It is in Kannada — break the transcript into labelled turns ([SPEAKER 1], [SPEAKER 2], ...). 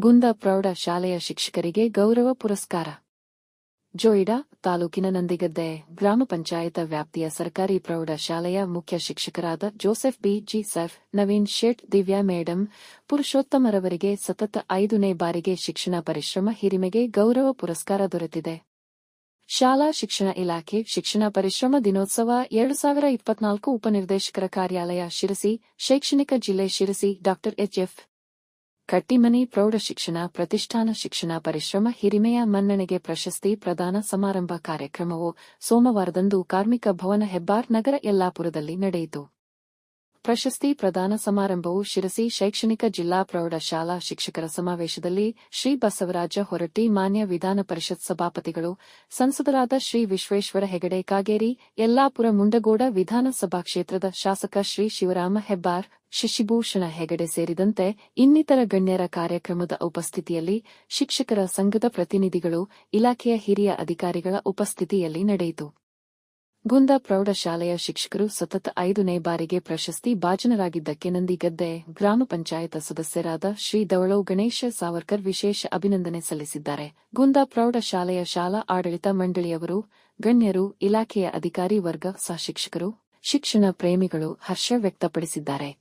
[SPEAKER 1] ಗುಂದ ಪ್ರೌಢ ಶಾಲೆಯ ಶಿಕ್ಷಕರಿಗೆ ಗೌರವ ಪುರಸ್ಕಾರ. ಜೋಯಿಡಾ ತಾಲೂಕಿನ ನಂದಿಗದ್ದೆ ಗ್ರಾಮ ಪಂಚಾಯತ ವ್ಯಾಪ್ತಿಯ ಸರ್ಕಾರಿ ಪ್ರೌಢ ಶಾಲೆಯ ಮುಖ್ಯ ಶಿಕ್ಷಕರಾದ ಜೋಸೆಫ್ ಬಿ. ಜಿ. ಸೆಫ್ ನವೀನ್ ಶೇಟ್, ದಿವ್ಯಾ ಮೇಡಂ, ಪುರುಷೋತ್ತಮರವರಿಗೆ ಸತತ ಐದನೇ ಬಾರಿಗೆ ಶಿಕ್ಷಣ ಪರಿಶ್ರಮ ಹಿರಿಮೆಗೆ ಗೌರವ ಪುರಸ್ಕಾರ ದೊರೆತಿದೆ. ಶಾಲಾ ಶಿಕ್ಷಣ ಇಲಾಖೆ ಶಿಕ್ಷಣ ಪರಿಶ್ರಮ ದಿನೋತ್ಸವ ಎರಡು ಸಾವಿರ ಇಪ್ಪತ್ನಾಲ್ಕು ಉಪನಿರ್ದೇಶಕರ ಕಾರ್ಯಾಲಯ ಶಿರಸಿ, ಶೈಕ್ಷಣಿಕ ಜಿಲ್ಲೆ ಶಿರಸಿ ಡಾ ಎಚ್ಎಫ್ ಕಟ್ಟಿಮನಿ ಪ್ರೌಢ ಶಿಕ್ಷಣ, ಪ್ರತಿಷ್ಠಾನ ಶಿಕ್ಷಣ, ಪರಿಶ್ರಮ, ಹಿರಿಮೆಯ ಮನ್ನಣೆಗೆ ಪ್ರಶಸ್ತಿ ಪ್ರದಾನ ಸಮಾರಂಭ ಕಾರ್ಯಕ್ರಮವು ಸೋಮವಾರದಂದು ಕಾರ್ಮಿಕ ಭವನ ಹೆಬ್ಬಾರ್ ನಗರ ಯಲ್ಲಾಪುರದಲ್ಲಿ ನಡೆಯಿತು. ಪ್ರಶಸ್ತಿ ಪ್ರದಾನ ಸಮಾರಂಭವು ಶಿರಸಿ ಶೈಕ್ಷಣಿಕ ಜಿಲ್ಲಾ ಪ್ರೌಢ ಶಾಲಾ ಶಿಕ್ಷಕರ ಸಮಾವೇಶದಲ್ಲಿ ಶ್ರೀ ಬಸವರಾಜ ಹೊರಟ್ಟಿ ಮಾನ್ಯ ವಿಧಾನ ಪರಿಷತ್ ಸಭಾಪತಿಗಳು, ಸಂಸದರಾದ ಶ್ರೀ ವಿಶ್ವೇಶ್ವರ ಹೆಗಡೆ ಕಾಗೇರಿ, ಯಲ್ಲಾಪುರ ಮುಂಡಗೋಡ ವಿಧಾನಸಭಾ ಕ್ಷೇತ್ರದ ಶಾಸಕ ಶ್ರೀ ಶಿವರಾಮ ಹೆಬ್ಬಾರ್, ಶಶಿಭೂಷಣ ಹೆಗಡೆ ಸೇರಿದಂತೆ ಇನ್ನಿತರ ಗಣ್ಯರ ಕಾರ್ಯಕ್ರಮದ ಉಪಸ್ಥಿತಿಯಲ್ಲಿ ಶಿಕ್ಷಕರ ಸಂಘದ ಪ್ರತಿನಿಧಿಗಳು, ಇಲಾಖೆಯ ಹಿರಿಯ ಅಧಿಕಾರಿಗಳ ಉಪಸ್ಥಿತಿಯಲ್ಲಿ ನಡೆಯಿತು. ಗುಂದ ಪ್ರೌಢಶಾಲೆಯ ಶಿಕ್ಷಕರು ಸತತ ಐದನೇ ಬಾರಿಗೆ ಪ್ರಶಸ್ತಿ ಭಾಜನರಾಗಿದ್ದಕ್ಕೆ ನಂದಿಗದ್ದೆ ಗ್ರಾಮ ಪಂಚಾಯತ ಸದಸ್ಯರಾದ ಶ್ರೀ ದವಳೋ ಗಣೇಶ ಸಾವರ್ಕರ್ ವಿಶೇಷ ಅಭಿನಂದನೆ ಸಲ್ಲಿಸಿದ್ದಾರೆ. ಗುಂದ ಪ್ರೌಢಶಾಲೆಯ ಶಾಲಾ ಆಡಳಿತ ಮಂಡಳಿಯವರು, ಗಣ್ಯರು, ಇಲಾಖೆಯ ಅಧಿಕಾರಿ ವರ್ಗ ಸಹ ಶಿಕ್ಷಕರು, ಶಿಕ್ಷಣ ಪ್ರೇಮಿಗಳು ಹರ್ಷ ವ್ಯಕ್ತಪಡಿಸಿದ್ದಾರೆ.